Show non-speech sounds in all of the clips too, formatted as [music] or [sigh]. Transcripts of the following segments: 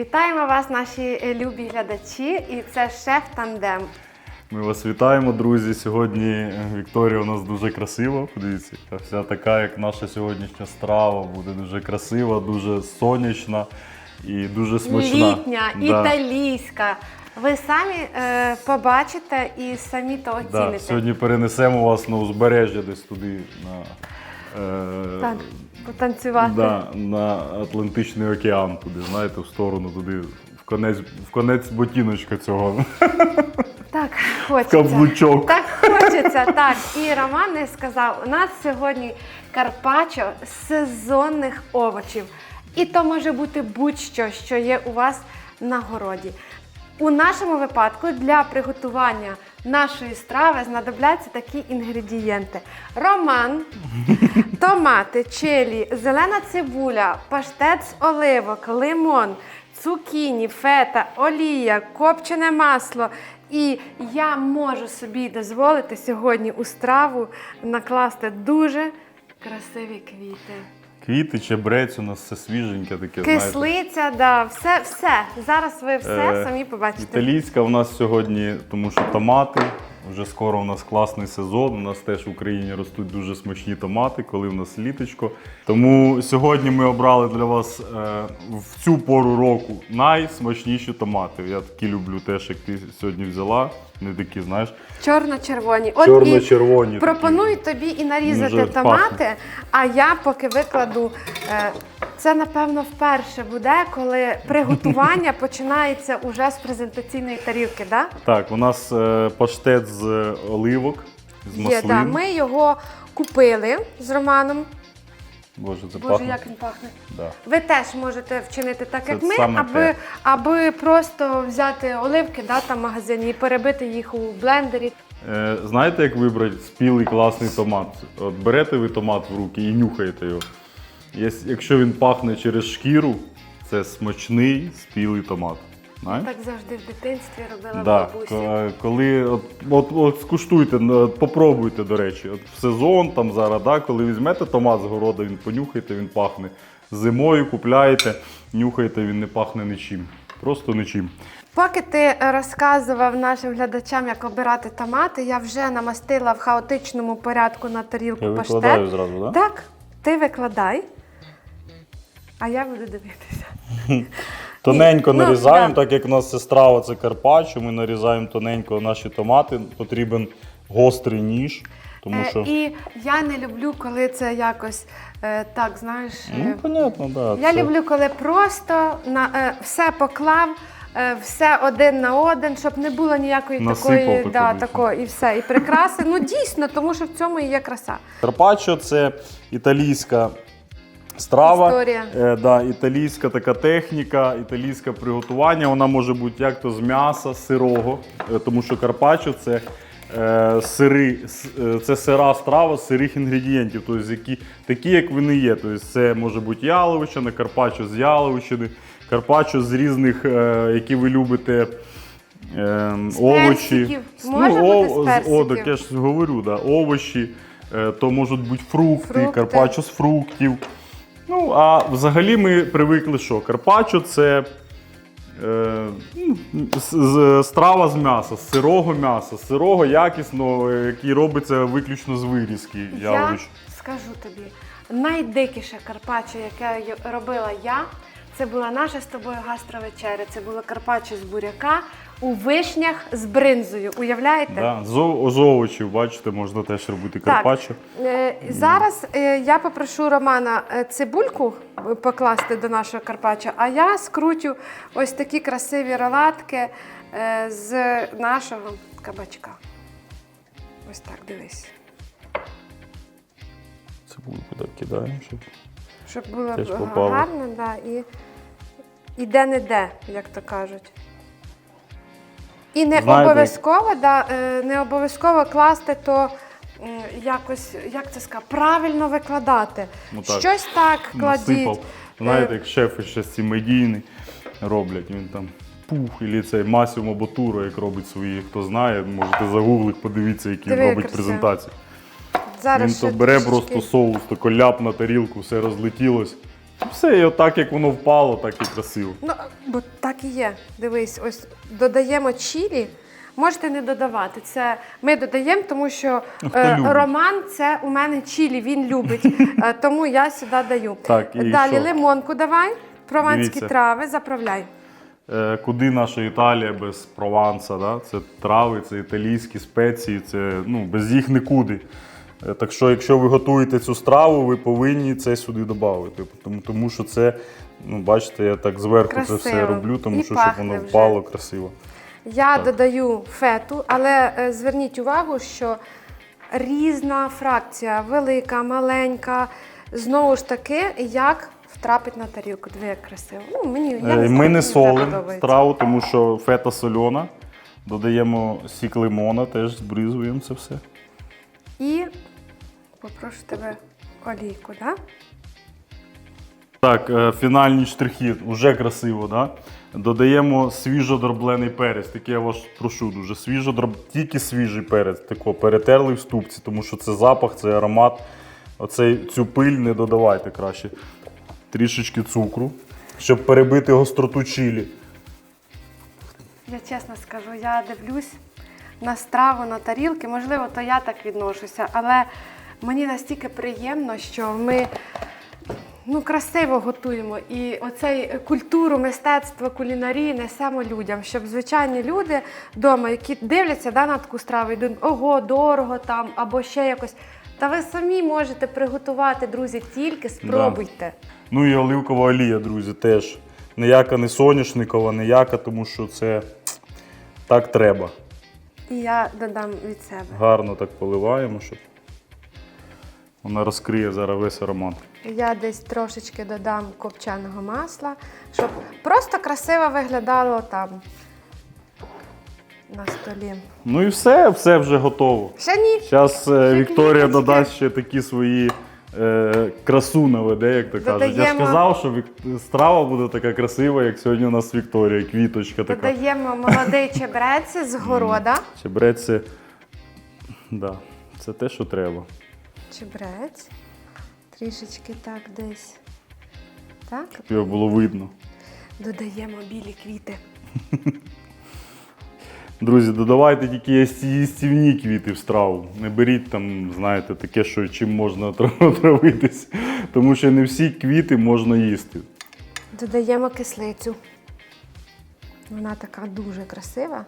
Вітаємо вас, наші е, любі глядачі, і це шеф тандем. Ми вас вітаємо, друзі. Сьогодні е, Вікторія у нас дуже красива. Подивіться, вся така, як наша сьогоднішня страва, буде дуже красива, дуже сонячна і дуже смачна. Літня, Да. італійська. Ви самі е, побачите і самі то Да. оціните. Сьогодні перенесемо вас на узбережжя десь туди, на, е, Так, потанцювати. да, на Атлантичний океан, туди, знаєте, в сторону туди, в конець, в конець ботіночка цього. Так, [laughs] хочеться. Каблучок. Так хочеться, так. І Роман не сказав, у нас сьогодні карпачо з сезонних овочів. І то може бути будь-що, що є у вас на городі. У нашому випадку для приготування нашої страви знадобляться такі інгредієнти: роман, [laughs] томати, чилі, зелена цибуля, паштет з оливок, лимон, цукіні, фета, олія, копчене масло. І я можу собі дозволити сьогодні у страву накласти дуже красиві квіти. Квіти, чебрець, у нас все свіженьке таке. знаєте. Кислиця, да, все, все. Зараз ви все Е, самі побачите. Італійська у нас сьогодні, тому що томати. Вже скоро у нас класний сезон. У нас теж в Україні ростуть дуже смачні томати, коли в нас літочко. Тому сьогодні ми обрали для вас е, в цю пору року найсмачніші томати. Я такі люблю теж, як ти сьогодні взяла. Не такі, знаєш, Чорно-червоні. От чорно-червоні. і пропоную тобі і нарізати томати, а я поки викладу. е, Це, напевно, вперше буде, коли приготування [laughs] починається уже з презентаційної тарілки. Да? Так, у нас е, паштет з оливок, з Є, маслин. да. Ми його купили з Романом. Боже, це Боже, пахне. як він пахне. Да. Ви теж можете вчинити так, Це як ми, саме аби, те. аби просто взяти оливки да, там в магазині і перебити їх у блендері. Е, знаєте, як вибрати спілий класний томат? От берете ви томат в руки і нюхаєте його. Єс- Якщо він пахне через шкіру, це смачний спілий томат. Знаєш? Так завжди в дитинстві робила Да. бабусі. Коли от, от, от скуштуйте, от попробуйте, до речі, от в сезон там зараз, да, коли візьмете томат з городу, він понюхаєте, він пахне. Зимою купляєте, нюхаєте, він не пахне нічим. Просто нічим. Поки ти розказував нашим глядачам, як обирати томати, я вже намастила в хаотичному порядку на тарілку Я паштет. викладаю зразу, так? Так, ти викладай, а я буду дивитися. [laughs] Тоненько Ну, нарізаємо, да. так як у нас це страва, це карпаччо, ми нарізаємо тоненько наші томати. Потрібен гострий ніж, тому Е, що. І я не люблю, коли це якось е, так, знаєш. Ну, е, понятно, да. Я це- люблю, коли просто на е, все поклав, е, все один на один, щоб не було ніякої Насипав такої, таку да, такої і все, і прикраси. Ну дійсно, тому що в цьому і є краса. Карпаччо це італійська страва. Історія. Е, да, італійська така техніка, італійське приготування. Вона може бути як то з м'яса, сирого, е, тому що карпаччо це. е, Сири, с- е, це сира страва з сирих інгредієнтів, тобто які, такі, як вони є. Тобто це може бути яловичина, карпаччо з яловичини, карпаччо з різних, е, які ви любите, е, овочі. персиків. Може о, бути з з- О, так я ж говорю, да, овочі, е, то можуть бути фрукти, Фрукти. карпаччо з фруктів. Ну, а взагалі ми привикли, що карпаччо це е, ну, страва з м'яса, з сирого м'яса, з сирого якісного, який робиться виключно з вирізки Я ялович. скажу тобі, найдикіше карпаччо, яке робила я, це була наша з тобою гастровечеря. Це було карпаччо з буряка у вишнях з бринзою. Уявляєте? Да, з, о- з овочів, бачите, можна теж робити карпаччо. Е, Зараз е, я попрошу Романа е, цибульку покласти до нашого карпаччо, а я скрутю ось такі красиві ролатки е, з нашого кабачка. Ось так, дивись. Цибульку так кидаємо, щоб. Щоб було Теж попало. гарно, да, і, і де-не-де, як то кажуть. І не Знаєте- обов'язково, да, е, не обов'язково класти то м, якось, як це сказати, правильно викладати. Ну, так, Щось так кладіть. насипав. Знаєте, Е, як шефи ще ці медійні роблять, він там пух, і цей Масімо Ботуро, як робить свої, хто знає, можете загуглити, подивіться, які він Диви, робить яка презентації. Зараз він то бере трішечки- просто соус, тако ляп на тарілку, все розлетілось. Все, і отак, як воно впало, так і красиво. Ну, бо так і є. Дивись, ось додаємо чілі. Можете не додавати. Це ми додаємо, тому що е. Роман це у мене чілі, він любить. [laughs] Е, тому я сюди даю. Так, і Далі що? лимонку давай, прованські Дивіться. трави, заправляй. Е, Куди наша Італія без Прованса? Да? Це трави, це італійські спеції, це ну, без їх нікуди. Е, Так що, якщо ви готуєте цю страву, ви повинні це сюди додати. Тому, тому що це, ну, бачите, я так зверху це все роблю, тому І що щоб воно вже. впало красиво. Я Так. додаю фету, але е, зверніть увагу, що різна фракція, велика, маленька. Знову ж таки, як втрапить на тарілку. Диви, як красиво. Ну, мені, я Е, не знаю, Ми не солимо страву, тому що фета сольона. Додаємо сік лимона, теж збризуємо це все. І попрошу тебе олійку, да? Так, е, фінальні штрихи, вже красиво, да? Додаємо свіжодроблений перець. Таке я вас прошу дуже. Свіжодроб... Тільки свіжий перець, тако, перетерли в ступці, тому що це запах, це аромат. Оцей, цю пиль не додавайте краще. Трішечки цукру, щоб перебити гостроту чилі. Я чесно скажу, я дивлюсь на страву, на тарілки. Можливо, то я так відношуся, але мені настільки приємно, що ми ну, красиво готуємо. І оцей культуру, мистецтво, кулінарії несемо людям, щоб звичайні люди вдома, які дивляться да, на таку страву, йдуть, ого, дорого там або ще якось. Та ви самі можете приготувати, друзі, тільки спробуйте. Ну і оливкова олія, друзі, теж. Ніяка не соняшникова, ніяка, тому що це так треба. І я додам від себе. Гарно так поливаємо, щоб вона розкриє зараз весь аромат. Я десь трошечки додам копченого масла, щоб просто красиво виглядало там на столі. Ну і все, все вже готово. Ще ні. Зараз Ще Вікторія квіточки. додасть ще такі свої е, красу наведе, як то кажуть. Я ж Додаємо. казав, що вік- страва буде така красива, як сьогодні у нас Вікторія, квіточка така. Додаємо молодий чебрець з города. Чебрець це, да, це те, що треба. Чебрець. Трішечки так десь. Так. Щоб його було видно. Додаємо білі квіти. [laughs] Друзі, додавайте тільки їстівні квіти в страву. Не беріть там, знаєте, таке, що чим можна [laughs] отра- отравитись. Тому що не всі квіти можна їсти. Додаємо кислицю. Вона така дуже красива.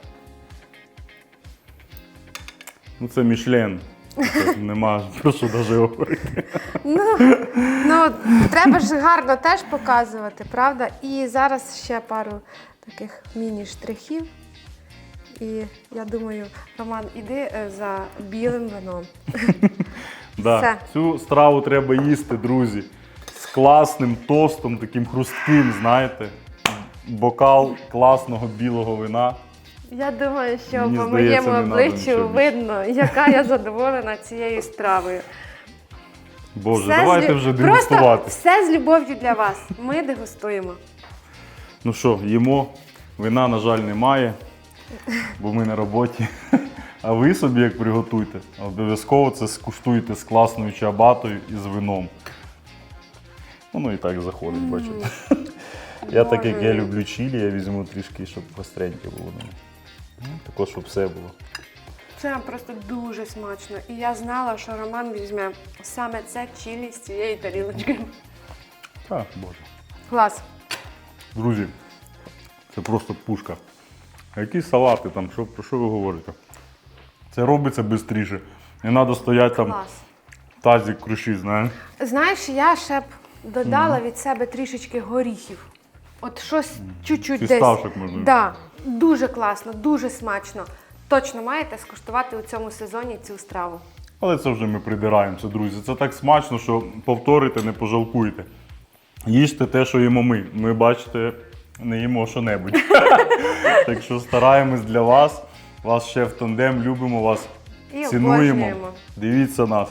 Ну це Мішлен. Це [laughs] нема про що навіть говорити. Ну, ну, треба ж гарно теж показувати, правда? І зараз ще пару таких міні-штрихів. І я думаю, Роман, іди е, за білим вином. [laughs] Да. Все. Цю страву треба їсти, друзі. З класним тостом, таким хрустким, знаєте. Бокал класного білого вина. Я думаю, що Мені по здається, моєму надо обличчю нічого більше. видно, яка я задоволена цією стравою. Боже, Все з давайте лю- вже Просто дегустувати. все з любов'ю для вас. Ми дегустуємо. Ну що, їмо. Вина, на жаль, немає, бо ми на роботі. А ви собі як приготуйте. Обов'язково це скуштуйте з класною чабатою і з вином. Воно і так заходить, бачите. Я так як я люблю чилі, я візьму трішки, щоб гостреньке було. Ну, Також, щоб все було. Це просто дуже смачно. І я знала, що Роман візьме саме це чилі з цієї тарілочки. Так, боже. Клас. Друзі, це просто пушка. Які салати там, що, про що ви говорите? Це робиться швидше. Не треба стояти там Клас. тазик круші, знаєш. Знаєш, я ще б додала від себе трішечки горіхів. От щось чуть-чуть десь. Фісташок, можливо. Да, дуже класно, дуже смачно. Точно маєте скуштувати у цьому сезоні цю страву. Але це вже ми придираємося, друзі. Це так смачно, що повторите, не пожалкуєте. Їжте те, що їмо ми. Ми, бачите, не їмо що-небудь. [laughs] [laughs] так що стараємось для вас. Вас ще в тандем, любимо вас, І цінуємо. обожнюємо. Дивіться нас.